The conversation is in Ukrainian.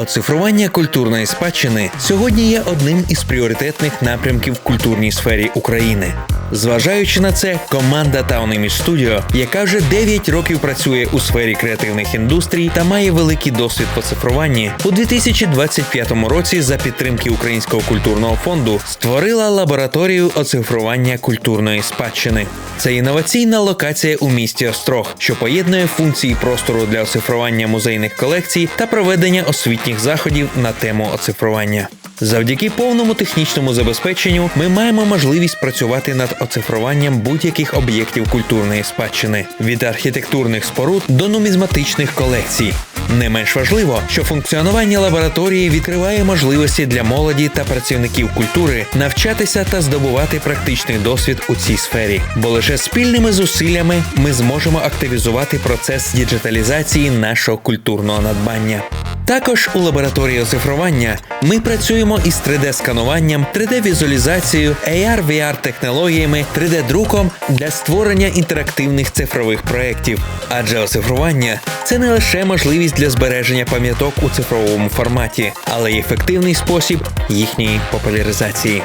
Оцифрування культурної спадщини сьогодні є одним із пріоритетних напрямків в культурній сфері України. Зважаючи на це, команда Town Image Studio, яка вже 9 років працює у сфері креативних індустрій та має великий досвід по цифруванні, у 2025 році за підтримки Українського культурного фонду створила лабораторію оцифрування культурної спадщини. Це інноваційна локація у місті Острог, що поєднує функції простору для оцифрування музейних колекцій та проведення освітніх заходів на тему оцифрування. Завдяки повному технічному забезпеченню ми маємо можливість працювати над оцифруванням будь-яких об'єктів культурної спадщини від архітектурних споруд до нумізматичних колекцій. Не менш важливо, що функціонування лабораторії відкриває можливості для молоді та працівників культури навчатися та здобувати практичний досвід у цій сфері, бо лише спільними зусиллями ми зможемо активізувати процес діджиталізації нашого культурного надбання. Також у лабораторії оцифрування ми працюємо із 3D-скануванням, 3D-візуалізацією, AR-VR технологіями, 3D-друком для створення інтерактивних цифрових проєктів. Адже оцифрування це не лише можливість для збереження пам'яток у цифровому форматі, але й ефективний спосіб їхньої популяризації.